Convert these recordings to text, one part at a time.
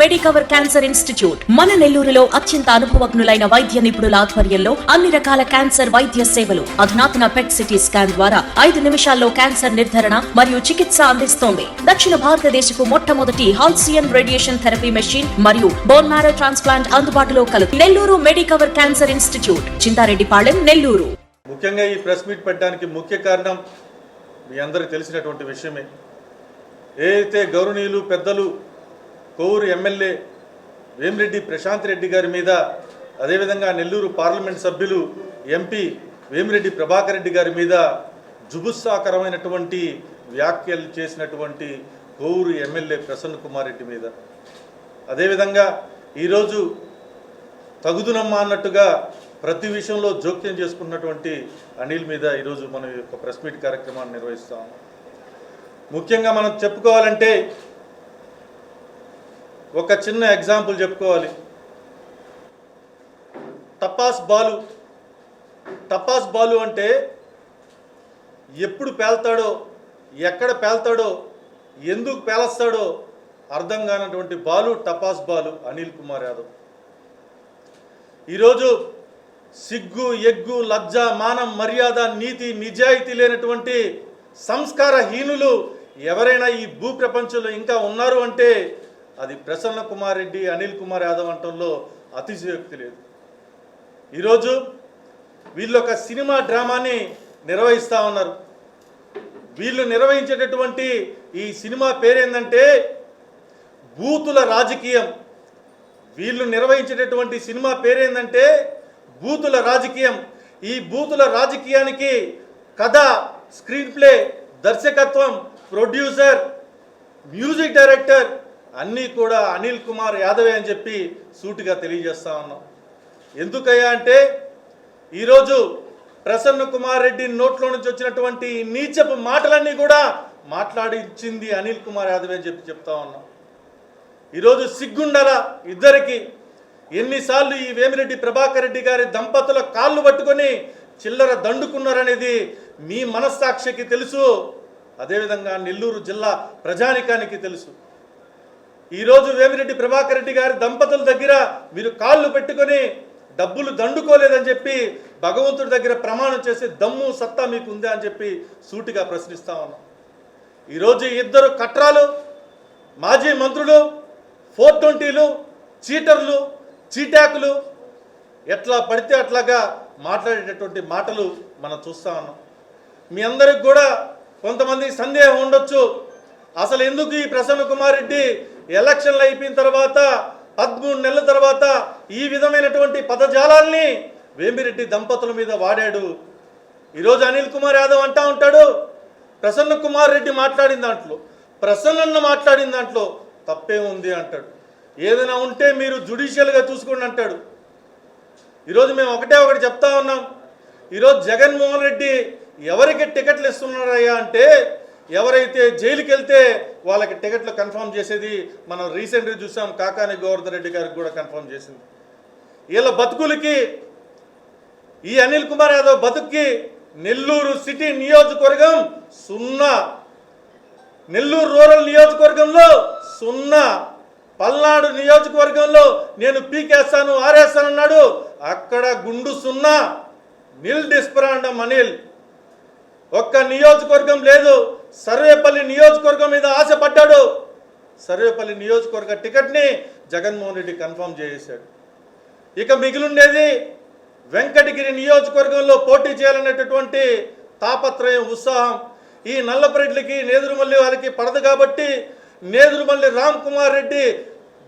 Medicover cancer institute మన నెల్లూరులో అత్యంత అనుభవజ్ఞులైన వైద్య నిపుణుల ఆధ్వర్యంలో అన్ని రకాల క్యాన్సర్ వైద్య సేవలు అధునాతన పెట్ సిటీ స్కాన్ ద్వారా ఐదు నిమిషాల్లో క్యాన్సర్ నిర్ధారణ మరియు చికిత్స అందిస్తోంది. దక్షిణ భారతదేశపు మొట్టమొదటి హాల్సియన్ రేడియేషన్ థెరపీ మెషిన్ మరియు బోన్ మ్యారో ట్రాన్స్ప్లాంట్ అందుబాటులో కలదు Nellore Medicover cancer institute Chintareddypalem Nellore. ముఖ్యంగా ఈ ప్రెస్ మీట్ పెట్టడానికి ముఖ్య కారణం మీ అందరికీ తెలిసినటువంటి విషయమే. ఏదైతే గౌరవనీయులు పెద్దలు కోవూరు ఎమ్మెల్యే వేమిరెడ్డి ప్రశాంత్ రెడ్డి గారి మీద అదేవిధంగా నెల్లూరు పార్లమెంట్ సభ్యులు ఎంపీ వేమిరెడ్డి ప్రభాకర్ రెడ్డి గారి మీద జుబుత్సాకరమైనటువంటి వ్యాఖ్యలు చేసినటువంటి కోవూరు ఎమ్మెల్యే ప్రసన్న కుమార్ రెడ్డి మీద. అదేవిధంగా ఈరోజు తగుదునమ్మ అన్నట్టుగా ప్రతి విషయంలో జోక్యం చేసుకున్నటువంటి అనిల్ మీద ఈరోజు మనం ఈ యొక్క ప్రెస్ మీట్ కార్యక్రమాన్ని నిర్వహిస్తాం ముఖ్యంగా మనం చెప్పుకోవాలంటే ఒక చిన్న ఎగ్జాంపుల్ చెప్పుకోవాలి. టపాస్ బాలు. టపాస్ బాలు అంటే ఎప్పుడు పేల్తాడో ఎక్కడ పేల్తాడో ఎందుకు పేలస్తాడో అర్థం కానటువంటి బాలు టపాస్ బాలు అనిల్ కుమార్ యాదవ్. ఈరోజు సిగ్గు ఎగ్గు లజ్జ మానం మర్యాద నీతి నిజాయితీ లేనటువంటి సంస్కారహీనులు ఎవరైనా ఈ భూ ప్రపంచంలో ఇంకా ఉన్నారు అంటే అది ప్రసన్న కుమార్ రెడ్డి అనిల్ కుమార్ యాదవ్ అంటంలో అతిశయోక్తి లేదు. ఈరోజు వీళ్ళు ఒక సినిమా డ్రామాని నిర్వహిస్తూ ఉన్నారు. వీళ్ళు నిర్వహించేటటువంటి ఈ సినిమా పేరేందంటే బూతుల రాజకీయం. వీళ్ళు నిర్వహించేటటువంటి సినిమా పేరేందంటే బూతుల రాజకీయం. ఈ బూతుల రాజకీయానికి కథ స్క్రీన్ ప్లే దర్శకత్వం ప్రొడ్యూసర్ మ్యూజిక్ డైరెక్టర్ అన్నీ కూడా అనిల్ కుమార్ యాదవే అని చెప్పి సూటిగా తెలియజేస్తా ఉన్నాం. ఎందుకయ్యా అంటే ఈరోజు ప్రసన్న కుమార్ రెడ్డి నోట్లో నుంచి వచ్చినటువంటి నీచపు మాటలన్నీ కూడా మాట్లాడించింది అనిల్ కుమార్ యాదవే అని చెప్పి చెప్తా ఉన్నాం. ఈరోజు సిగ్గుండాల ఇద్దరికి ఎన్నిసార్లు ఈ వేమిరెడ్డి ప్రభాకర్ రెడ్డి గారి దంపతుల కాళ్ళు పట్టుకొని చిల్లర దండుకున్నారనేది మీ మనస్సాక్షికి తెలుసు. అదేవిధంగా నెల్లూరు జిల్లా ప్రజానికానికి తెలుసు. ఈరోజు వేమిరెడ్డి ప్రభాకర్ రెడ్డి గారి దంపతుల దగ్గర మీరు కాళ్ళు పెట్టుకొని డబ్బులు దండుకోలేదని చెప్పి భగవంతుడి దగ్గర ప్రమాణం చేసి దమ్ము సత్తా మీకు ఉందా అని చెప్పి సూటిగా ప్రశ్నిస్తా ఉన్నాం. ఈరోజు ఇద్దరు కట్రాలు మాజీ మంత్రులు ఫోర్ ట్వంటీలు చీటర్లు చీటాకులు ఎట్లా పడితే అట్లాగా మాట్లాడేటటువంటి మాటలు మనం చూస్తా ఉన్నాం. మీ అందరికి కూడా కొంతమందికి సందేహం ఉండొచ్చు. అసలు ఎందుకు ఈ ప్రసన్న కుమార్ రెడ్డి ఎలక్షన్లు అయిపోయిన తర్వాత పదమూడు నెలల తర్వాత ఈ విధమైనటువంటి పదజాలాల్ని వేమిరెడ్డి దంపతుల మీద వాడాడు. ఈరోజు అనిల్ కుమార్ యాదవ్ అంటా ఉంటాడు ప్రసన్న కుమార్ రెడ్డి మాట్లాడిన దాంట్లో ప్రసన్నన్న మాట్లాడిన దాంట్లో తప్పే ఉంది అంటాడు. ఏదైనా ఉంటే మీరు జుడిషియల్గా చూసుకోండి అంటాడు. ఈరోజు మేము ఒకటే ఒకటి చెప్తా ఉన్నాం. ఈరోజు జగన్మోహన్ రెడ్డి ఎవరికి టికెట్లు ఇస్తున్నారయ్యా అంటే ఎవరైతే జైలుకి వెళ్తే వాళ్ళకి టికెట్లు కన్ఫర్మ్ చేసేది మనం రీసెంట్గా చూసాం కాకాని గోవర్ధన్ రెడ్డి గారికి కూడా కన్ఫర్మ్ చేసింది. వీళ్ళ బతుకులకి ఈ అనిల్ కుమార్ యాదవ్ బతుక్కి నెల్లూరు సిటీ నియోజకవర్గం సున్నా. నెల్లూరు రూరల్ నియోజకవర్గంలో సున్నా. పల్నాడు నియోజకవర్గంలో నేను పీకేస్తాను ఆరేస్తానన్నాడు. అక్కడ గుండు సున్నా. నిల్ డిస్పరాండం అనిల్. ఒక్క నియోజకవర్గం లేదు. సర్వేపల్లి నియోజకవర్గం మీద ఆశపడ్డాడు. సర్వేపల్లి నియోజకవర్గ టికెట్ని జగన్మోహన్ రెడ్డి కన్ఫర్మ్ చేశాడు ఇక మిగిలిండేది వెంకటగిరి నియోజకవర్గంలో పోటీ చేయాలనేటటువంటి తాపత్రయం ఉత్సాహం. ఈ నల్లపరెడ్లకి నేదురుమల్లి వారికి పడదు కాబట్టి నేదురుమల్లి రామ్ కుమార్ రెడ్డి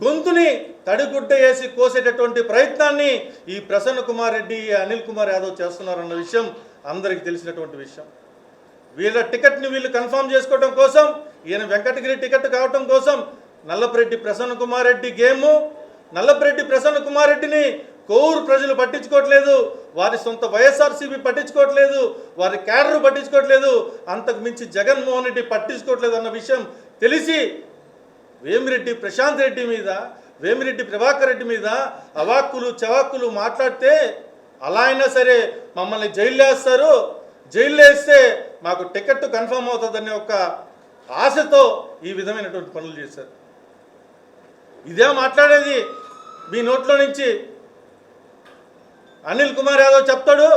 గొంతుని తడిగుడ్డ వేసి కోసేటటువంటి ప్రయత్నాన్ని ఈ ప్రసన్న కుమార్ రెడ్డి అనిల్ కుమార్ యాదవ్ చేస్తున్నారన్న విషయం అందరికీ తెలిసినటువంటి విషయం. వీళ్ళ టికెట్ని వీళ్ళు కన్ఫర్మ్ చేసుకోవడం కోసం ఈయన వెంకటగిరి టికెట్ కావటం కోసం నల్లపరెడ్డి ప్రసన్న కుమార్ రెడ్డి గేము నల్లపరెడ్డి ప్రసన్న కుమార్ రెడ్డిని కోవూరు ప్రజలు పట్టించుకోవట్లేదు వారి సొంత వైఎస్ఆర్సీబీ పట్టించుకోవట్లేదు వారి క్యాడర్ పట్టించుకోవట్లేదు అంతకు మించి జగన్మోహన్ రెడ్డి పట్టించుకోవట్లేదు అన్న విషయం తెలిసి వేమిరెడ్డి ప్రశాంత్ రెడ్డి మీద వేమిరెడ్డి ప్రభాకర్ రెడ్డి మీద అవాక్కులు చవాక్కులు మాట్లాడితే అలా అయినా సరే మమ్మల్ని జైలు వేస్తారు. జైలు వేస్తే మాకు టికెట్ కన్ఫర్మ్ అవుతుందనే ఒక ఆశతో ఈ విధమైనటువంటి పనులు చేశారు. ఇదే మాట్లాడేది మీ నోట్లో నుంచి అనిల్ కుమార్ యాదవ్ చెప్తాడు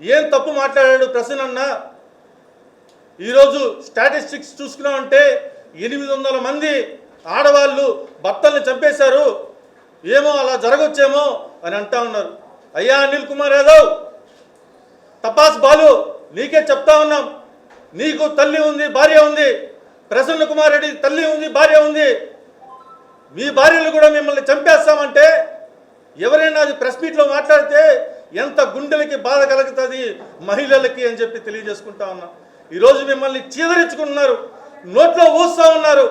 ఏం తప్పు మాట్లాడాడు ప్రసన్న అన్న ఈరోజు స్టాటిస్టిక్స్ చూసుకున్నామంటే ఎనిమిది వందల మంది ఆడవాళ్ళు భర్తల్ని చంపేశారు ఏమో అలా జరగొచ్చేమో అని అంటా ఉన్నారు. అయ్యా అనిల్ కుమార్ యాదవ్! తపాస్ బాలు నీకే చెప్తా ఉన్నాం. నీకు తల్లి ఉంది భార్య ఉంది. ప్రసన్న కుమార్ రెడ్డి తల్లి ఉంది భార్య ఉంది. మీ భార్యలు కూడా మిమ్మల్ని చంపేస్తామంటే ఎవరైనా అది ప్రెస్ మీట్లో మాట్లాడితే ఎంత గుండెలకి బాధ కలుగుతుంది మహిళలకి అని చెప్పి తెలియజేసుకుంటా ఉన్నా. ఈరోజు మిమ్మల్ని చీదరించుకుంటున్నారు నోట్లో ఊస్తూ ఉన్నారు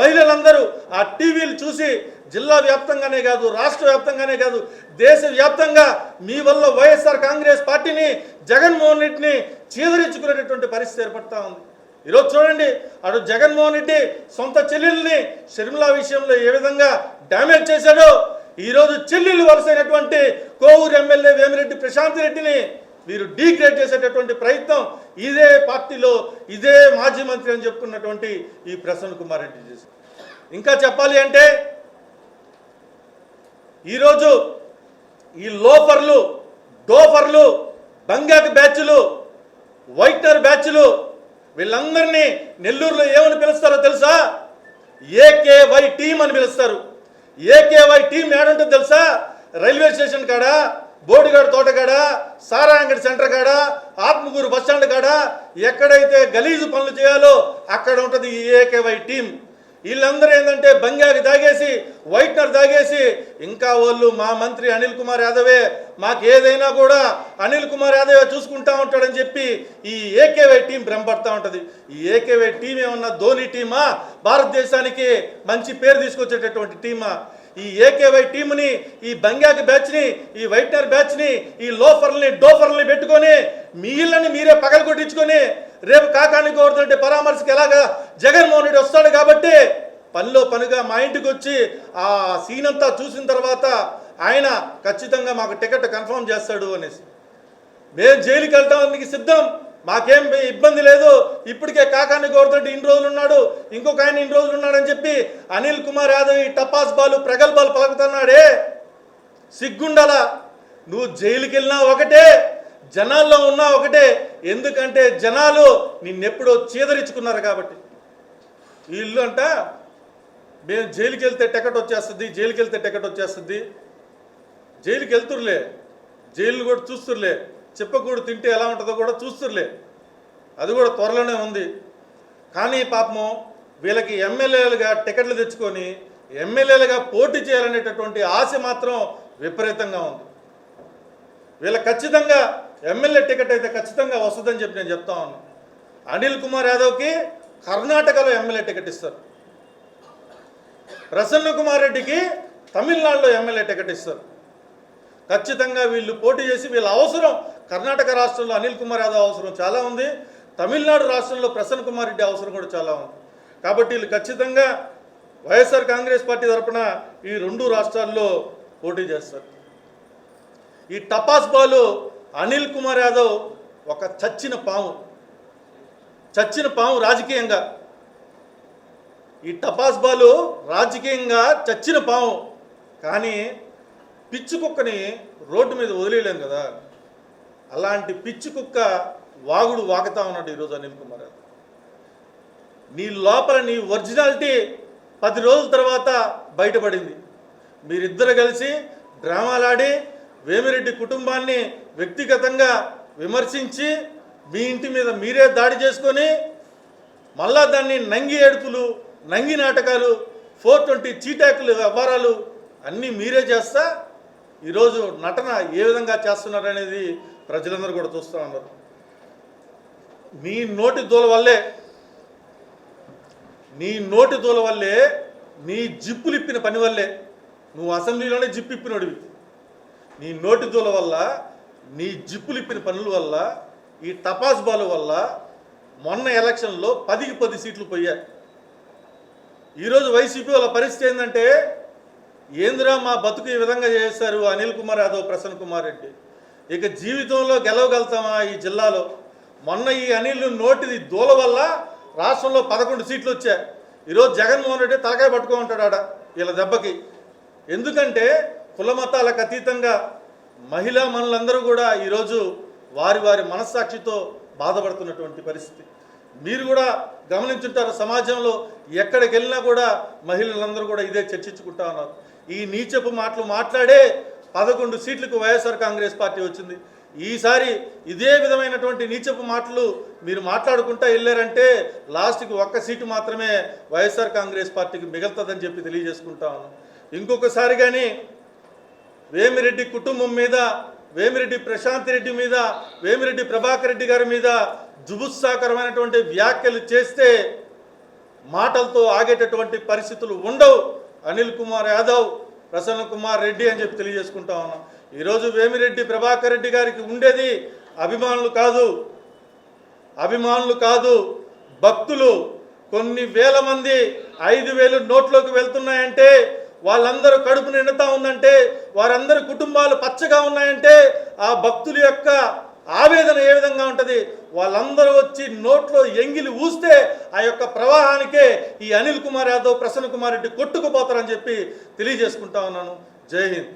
మహిళలందరూ ఆ టీవీలు చూసి జిల్లా వ్యాప్తంగానే కాదు రాష్ట్ర వ్యాప్తంగానే కాదు దేశ వ్యాప్తంగా మీ వల్ల వైఎస్ఆర్ కాంగ్రెస్ పార్టీని జగన్మోహన్ రెడ్డిని చీదరించుకునేటటువంటి పరిస్థితి ఏర్పడతా ఉంది. ఈరోజు చూడండి అటు జగన్మోహన్ రెడ్డి సొంత చెల్లెల్ని షర్మిలా విషయంలో ఏ విధంగా డ్యామేజ్ చేశాడో ఈరోజు చెల్లెళ్ళు వలసైనటువంటి కోవూరు ఎమ్మెల్యే వేమిరెడ్డి ప్రశాంత్ రెడ్డిని వీరు డీగ్రేడ్ చేసేటటువంటి ప్రయత్నం ఇదే పార్టీలో ఇదే మాజీ మంత్రి అని చెప్పుకున్నటువంటి ఈ ప్రసన్న కుమార్ రెడ్డి చేశారు. ఇంకా చెప్పాలి అంటే ఈరోజు ఈ లోఫర్లు డోఫర్లు బంగాకు బ్యాచ్లు వైట్నర్ బ్యాచ్లు వీళ్ళందరినీ నెల్లూరులో ఏమని పిలుస్తారో తెలుసా? ఏకేవై టీం అని పిలుస్తారు. ఏకేవై టీం ఏడుంటుంది తెలుసా? రైల్వే స్టేషన్ కాడ బోడిగాడు తోట కాడ సారాంగడి సెంటర్ కాడ ఆత్మకూరు బస్ స్టాండ్ కాడ ఎక్కడైతే గలీజు పనులు చేయాలో అక్కడ ఉంటుంది ఈ ఏకేవై టీం వీళ్ళందరూ ఏంటంటే బంగాకి తాగేసి వైట్నర్ తాగేసి ఇంకా వాళ్ళు మా మంత్రి అనిల్ కుమార్ యాదవే మాకు ఏదైనా కూడా అనిల్ కుమార్ యాదవే చూసుకుంటా ఉంటాడని చెప్పి ఈ ఏకేవై టీం భ్రమపడతా ఉంటుంది. ఈ ఏకేవై టీం ఏమన్నా ధోని టీమా? భారతదేశానికి మంచి పేరు తీసుకొచ్చేటటువంటి టీమా? ఈ ఏకేవై టీంని ఈ బంగాకి బ్యాచ్ని ఈ వైట్నర్ బ్యాచ్ని ఈ లోఫర్ని డోఫర్ని పెట్టుకొని మీళ్ళని మీరే పగలు కొట్టించుకొని రేపు కాకాని కోరుతుంటే పరామర్శకు ఎలాగా జగన్మోహన్ రెడ్డి వస్తాడు కాబట్టి పనిలో పనిగా మా ఇంటికి వచ్చి ఆ సీన్ అంతా చూసిన తర్వాత ఆయన ఖచ్చితంగా మాకు టికెట్ కన్ఫర్మ్ చేస్తాడు అనేసి. మేము జైలుకి వెళ్ళటానికి సిద్ధం. మాకేం ఇబ్బంది లేదు. ఇప్పటికే కాకాని కోరుతుంటే ఇన్ని రోజులు ఉన్నాడు. ఇంకొక ఆయన ఇన్ని రోజులు ఉన్నాడని చెప్పి అనిల్ కుమార్ యాదవ్ ఈ టపాస్ బాలు ప్రగల్భాలు పలుకుతున్నాడే. సిగ్గుండాల? నువ్వు జైలుకి వెళ్ళినా ఒకటే. జనాల్లో ఉన్నా ఒకటే ఎందుకంటే జనాలు నిన్నెప్పుడో చీదరించుకున్నారు కాబట్టి. వీళ్ళు అంట మేము జైలుకి వెళ్తే టికెట్ వచ్చేస్తుంది జైలుకి వెళ్తే టికెట్ వచ్చేస్తుంది. జైలుకి వెళ్తురులే జైలు కూడా చూస్తురులే. చెప్పకూడు తింటే ఎలా ఉంటుందో కూడా చూస్తురులే. అది కూడా త్వరలోనే ఉంది. కానీ పాపము వీళ్ళకి ఎమ్మెల్యేలుగా టికెట్లు తెచ్చుకొని ఎమ్మెల్యేలుగా పోటీ చేయాలనేటటువంటి ఆశ మాత్రం విపరీతంగా ఉంది. వీళ్ళ ఖచ్చితంగా ఎమ్మెల్యే టికెట్ అయితే ఖచ్చితంగా వస్తుందని చెప్పి నేను చెప్తా ఉన్నాను అనిల్ కుమార్ యాదవ్కి కర్ణాటకలో ఎమ్మెల్యే టికెట్ ఇస్తారు. ప్రసన్న కుమార్ రెడ్డికి తమిళనాడులో ఎమ్మెల్యే టికెట్ ఇస్తారు. ఖచ్చితంగా వీళ్ళు పోటీ చేసి వీళ్ళ అవసరం కర్ణాటక రాష్ట్రంలో అనిల్ కుమార్ యాదవ్ అవసరం చాలా ఉంది. తమిళనాడు రాష్ట్రంలో ప్రసన్న కుమార్ రెడ్డి అవసరం కూడా చాలా ఉంది. కాబట్టి వీళ్ళు ఖచ్చితంగా వైఎస్ఆర్ కాంగ్రెస్ పార్టీ తరపున ఈ రెండు రాష్ట్రాల్లో పోటీ చేస్తారు. ఈ టపాస్ బాలు అనిల్ కుమార్ యాదవ్ ఒక చచ్చిన పాము. చచ్చిన పాము రాజకీయంగా. ఈ టపాస్ బాలు రాజకీయంగా చచ్చిన పాము. కానీ పిచ్చి కుక్కని రోడ్డు మీద వదిలేయలేం కదా. అలాంటి పిచ్చి కుక్క వాగుడు వాగుతా ఉన్నాడు ఈరోజు అనిల్ కుమార్ యాదవ్. నీ లోపల నీ ఒరిజినాలిటీ పది రోజుల తర్వాత బయటపడింది. మీరిద్దరు కలిసి డ్రామాలాడి వేమిరెడ్డి కుటుంబాన్ని వ్యక్తిగతంగా విమర్శించి మీ ఇంటి మీద మీరే దాడి చేసుకొని మళ్ళా దాన్ని నంగి ఏడుపులు నంగి నాటకాలు ఫోర్ ట్వంటీ చీటాకులు వ్యవహారాలు అన్నీ మీరే చేస్తా ఈరోజు నటన ఏ విధంగా చేస్తున్నారు అనేది ప్రజలందరూ కూడా చూస్తూ ఉన్నారు. నీ నోటి దూల వల్లే నీ నోటి దూల వల్లే నీ జిప్పులు ఇప్పిన పని వల్లే నువ్వు అసెంబ్లీలోనే జిప్పు ఇప్పినోడివి నీ నోటి దూల వల్ల నీ జిప్పులు ఇప్పిన పనుల వల్ల ఈ టపాస్ బాల వల్ల మొన్న ఎలక్షన్లో పదికి పది సీట్లు పోయాయి ఈరోజు వైసీపీ వాళ్ళ పరిస్థితి ఏంటంటే ఏందిరా మా బతుకు ఈ విధంగా చేశారు అనిల్ కుమార్ యాదవ్ ప్రసన్న కుమార్ రెడ్డి. ఇక జీవితంలో గెలవగలుగుతామా ఈ జిల్లాలో? మొన్న ఈ అనిల్ నోటిది దూల వల్ల రాష్ట్రంలో పదకొండు సీట్లు వచ్చాయి ఈరోజు జగన్మోహన్ రెడ్డి తలకాయ పట్టుకో ఉంటాడు ఆడ వీళ్ళ దెబ్బకి. ఎందుకంటే కుల మతాలకు అతీతంగా మహిళా మనులందరూ కూడా ఈరోజు వారి వారి మనస్సాక్షితో బాధపడుతున్నటువంటి పరిస్థితి. మీరు కూడా గమనించుంటారు సమాజంలో ఎక్కడికి వెళ్ళినా కూడా మహిళలందరూ కూడా ఇదే చర్చించుకుంటా ఉన్నారు. ఈ నీచపు మాటలు మాట్లాడే పదకొండు సీట్లకు వైఎస్ఆర్ కాంగ్రెస్ పార్టీ వచ్చింది. ఈసారి ఇదే విధమైనటువంటి నీచపు మాటలు మీరు మాట్లాడుకుంటా వెళ్ళారంటే లాస్ట్కి ఒక్క సీటు మాత్రమే వైఎస్ఆర్ కాంగ్రెస్ పార్టీకి మిగులుతుందని చెప్పి తెలియజేసుకుంటా ఉన్నాం. ఇంకొకసారి కానీ వేమిరెడ్డి కుటుంబం మీద వేమిరెడ్డి ప్రశాంత్ రెడ్డి మీద వేమిరెడ్డి ప్రభాకర్ రెడ్డి గారి మీద జుబుత్సాకరమైనటువంటి వ్యాఖ్యలు చేస్తే మాటలతో ఆగేటటువంటి పరిస్థితులు ఉండవు. అనిల్ కుమార్ యాదవ్ ప్రసన్న కుమార్ రెడ్డి అని చెప్పి తెలియజేసుకుంటా ఉన్నాం. ఈరోజు వేమిరెడ్డి ప్రభాకర్ రెడ్డి గారికి ఉండేది అభిమానులు కాదు. అభిమానులు కాదు భక్తులు. కొన్ని వేల మంది ఐదు వేలు నోట్లోకి వెళ్తున్నాయంటే వాళ్ళందరూ కడుపు నిండుతా ఉందంటే వారందరి కుటుంబాలు పచ్చగా ఉన్నాయంటే ఆ భక్తుల యొక్క ఆవేదన ఏ విధంగా ఉంటుంది? వాళ్ళందరూ వచ్చి నోట్లో ఎంగిలి ఊస్తే ఆ యొక్క ప్రవాహానికే ఈ అనిల్ కుమార్ యాదవ్ ప్రసన్న కుమార్ రెడ్డి కొట్టుకుపోతారని చెప్పి తెలియజేసుకుంటా ఉన్నాను. జై హింద్.